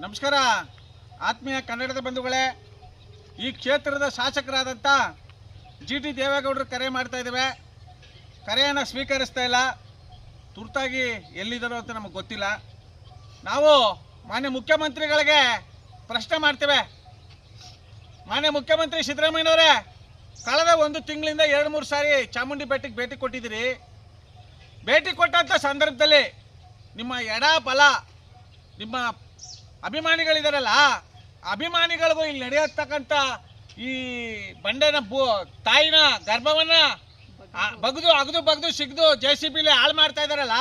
ನಮಸ್ಕಾರ. ಆತ್ಮೀಯ ಕನ್ನಡದ ಬಂಧುಗಳೇ, ಈ ಕ್ಷೇತ್ರದ ಶಾಸಕರಾದಂಥ ಜಿ ಟಿ ದೇವೇಗೌಡರು ಕರೆ ಮಾಡ್ತಾ ಇದ್ದೇವೆ. ಕರೆಯನ್ನು ಸ್ವೀಕರಿಸ್ತಾ ಇಲ್ಲ. ತುರ್ತಾಗಿ ಎಲ್ಲಿದ್ದಾರೋ ಅಂತ ನಮಗೆ ಗೊತ್ತಿಲ್ಲ. ನಾವು ಮಾನ್ಯ ಮುಖ್ಯಮಂತ್ರಿಗಳಿಗೆ ಪ್ರಶ್ನೆ ಮಾಡ್ತೇವೆ. ಮಾನ್ಯ ಮುಖ್ಯಮಂತ್ರಿ ಸಿದ್ದರಾಮಯ್ಯನವರೇ, ಕಳೆದ ಒಂದು ತಿಂಗಳಿಂದ ಎರಡು, ಮೂರು ಸಾರಿ ಚಾಮುಂಡಿ ಬೆಟ್ಟಕ್ಕೆ ಭೇಟಿ ಕೊಟ್ಟಿದ್ದೀರಿ. ಭೇಟಿ ಕೊಟ್ಟಂಥ ಸಂದರ್ಭದಲ್ಲಿ ನಿಮ್ಮ ಎಡ ಬಲ, ನಿಮ್ಮ ಅಭಿಮಾನಿಗಳಿದಾರಲ್ಲ, ಅಭಿಮಾನಿಗಳಿಗೂ ಇಲ್ಲಿ ನಡೆಯತಕ್ಕಂಥ ಈ ಬಂಡೆನ ತಾಯಿನ ಗರ್ಭವನ್ನ ಬಗ್ದು, ಅಗದು, ಬಗ್ದು, ಸಿಗ್ದು ಜೆ ಸಿ ಬಿಲಿ ಹಾಳು ಮಾಡ್ತಾ ಇದಾರಲ್ಲ,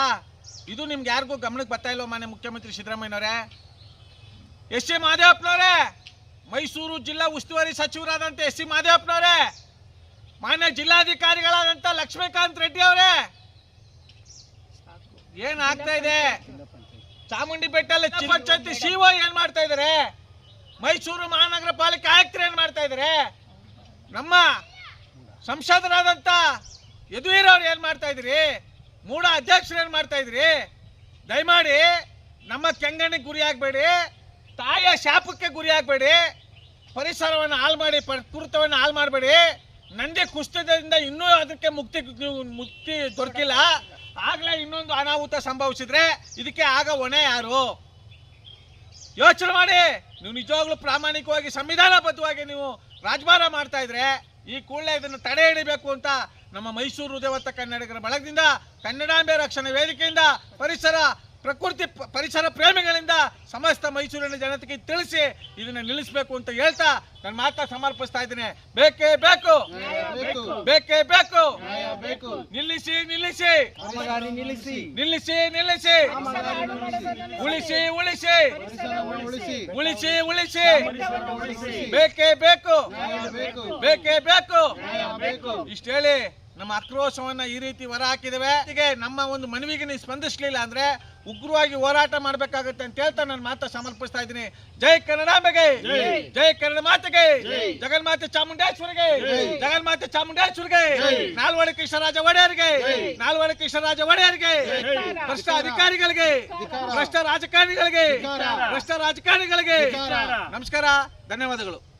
ಇದು ನಿಮ್ಗೆ ಯಾರಿಗೂ ಗಮನಕ್ಕೆ ಬರ್ತಾ ಇಲ್ಲ ಮಾನ್ಯ ಮುಖ್ಯಮಂತ್ರಿ ಸಿದ್ದರಾಮಯ್ಯನವರೇ? ಎಸ್ ಸಿ ಮಾದೇವಪ್ಪನವರೇ, ಮೈಸೂರು ಜಿಲ್ಲಾ ಉಸ್ತುವಾರಿ ಸಚಿವರಾದಂಥ ಎಸ್ ಸಿ ಮಾದೇವಪ್ಪನವರೇ, ಮಾನ್ಯ ಜಿಲ್ಲಾಧಿಕಾರಿಗಳಾದಂಥ ಲಕ್ಷ್ಮೀಕಾಂತ್ ರೆಡ್ಡಿ ಅವರೇ ಏನಾಗ್ತಾ ಇದೆ? ಚಾಮುಂಡಿ ಬೆಟ್ಟಲ್ಲಿ ಪಂಚಾಯತಿ ಸಿಒ ಏನ್ ಮಾಡ್ತಾ ಇದಾರೆ? ಮೈಸೂರು ಮಹಾನಗರ ಪಾಲಿಕೆ ಆಯುಕ್ತರು ಏನ್ ಮಾಡ್ತಾ ಇದಾರೆ? ನಮ್ಮ ಸಂಸದರಾದಂತ ಯದುವೀರ್ ಅವ್ರು ಏನ್ ಮಾಡ್ತಾ ಇದ್ರಿ? ಮೂಡ ಅಧ್ಯಕ್ಷರು ಏನ್ ಮಾಡ್ತಾ ಇದ್ರಿ? ದಯಮಾಡಿ ನಮ್ಮ ಕೆಂಗಣ್ಣಿಗೆ ಗುರಿ ಆಗ್ಬೇಡಿ ತಾಯಿಯ ಶಾಪಕ್ಕೆ ಗುರಿ ಆಗ್ಬೇಡಿ ಪರಿಸರವನ್ನು ಹಾಳು ಮಾಡಿ ಪ್ರಕೃತವನ್ನು ಹಾಳು ಮಾಡಬೇಡಿ. ನಂದಿ ಕುಸ್ತದಿಂದ ಇನ್ನೂ ಅದಕ್ಕೆ ಮುಕ್ತಿ ಮುಕ್ತಿ ದೊರಕಿಲ್ಲ. ಆಗ್ಲೇ ಇನ್ನೊಂದು ಅನಾಹುತ ಸಂಭವಿಸಿದ್ರೆ ಇದಕ್ಕೆ ಆಗ ಹೊಣೆ ಯಾರು? ಯೋಚನೆ ಮಾಡಿ. ನೀವು ನಿಜವಾಗ್ಲೂ ಪ್ರಾಮಾಣಿಕವಾಗಿ, ಸಂವಿಧಾನಬದ್ಧವಾಗಿ ನೀವು ರಾಜಭಾರ ಮಾಡ್ತಾ ಇದ್ರೆ ಈ ಕೂಡಲೇ ಇದನ್ನು ತಡೆ ಹಿಡಿಬೇಕು ಅಂತ ನಮ್ಮ ಮೈಸೂರು ದೇವತ್ತ ಕನ್ನಡಿಗರ ಬಳಗದಿಂದ ಕನ್ನಡಾಂಬೆ ರಕ್ಷಣೆ ವೇದಿಕೆಯಿಂದ ಪರಿಸರ ಪ್ರಕೃತಿ ಪರಿಸರ ಪ್ರೇಮಿಗಳಿಂದ ಸಮಸ್ತ ಮೈಸೂರಿನ ಜನತೆಗೆ ತಿಳಿಸಿ ಇದನ್ನ ನಿಲ್ಲಿಸಬೇಕು ಅಂತ ಹೇಳ್ತಾ ನನ್ನ ಮಾತಾ ಸಮರ್ಪಿಸ್ತಾ ಇದ್ದೀನಿ. ಬೇಕೇ ಬೇಕು. ಬೇಕು. ಬೇಕೇ. ನಿಲ್ಲಿಸಿ ನಿಲ್ಲಿಸಿ ನಿಲ್ಲಿಸಿ. ನಿಲ್ಲಿಸಿ ನಿಲ್ಲಿಸಿ. ಉಳಿಸಿ ಉಳಿಸಿ. ಉಳಿಸಿ ಉಳಿಸಿ. ಬೇಕೇ ಬೇಕು. ಬೇಕು ಬೇಕು. ಇಷ್ಟ ಹೇಳಿ. ನಮ್ಮ ಆಕ್ರೋಶವನ್ನ ಈ ರೀತಿ ಹೊರ ಹಾಕಿದ್ದೇವೆ ಹೀಗೆ ನಮ್ಮ ಒಂದು ಮನವಿಗೆ ನೀವು ಸ್ಪಂದಿಸಲಿಲ್ಲ ಅಂದ್ರೆ ಉಗ್ರವಾಗಿ ಹೋರಾಟ ಮಾಡಬೇಕಾಗುತ್ತೆ ಅಂತ ಹೇಳ್ತಾ ನಾನು ಮಾತಾ ಸಮರ್ಪಿಸ್ತಾ ಇದ್ದೀನಿ. ಜೈ ಕನ್ನಡಾಂಬೆಗೆ. ಜೈ. ಕನ್ನಡ ಮಾತೆಗೆ. ಜಗನ್ಮಾತೆ ಚಾಮುಂಡೇಶ್ವರಿಗೆ. ಜಗನ್ಮಾತೆ ಚಾಮುಂಡೇಶ್ವರಿಗೆ. ನಾಲ್ವಡಿ ಕೃಷ್ಣರಾಜ ಒಡೆಯರಿಗೆ. ನಾಲ್ವಡಿ ಕೃಷ್ಣರಾಜ ಒಡೆಯರಿಗೆ. ಭ್ರಷ್ಟ ಅಧಿಕಾರಿಗಳಿಗೆ. ಭ್ರಷ್ಟ ರಾಜಕಾರಣಿಗಳಿಗೆ. ಭ್ರಷ್ಟ ರಾಜಕಾರಣಿಗಳಿಗೆ. ನಮಸ್ಕಾರ. ಧನ್ಯವಾದಗಳು.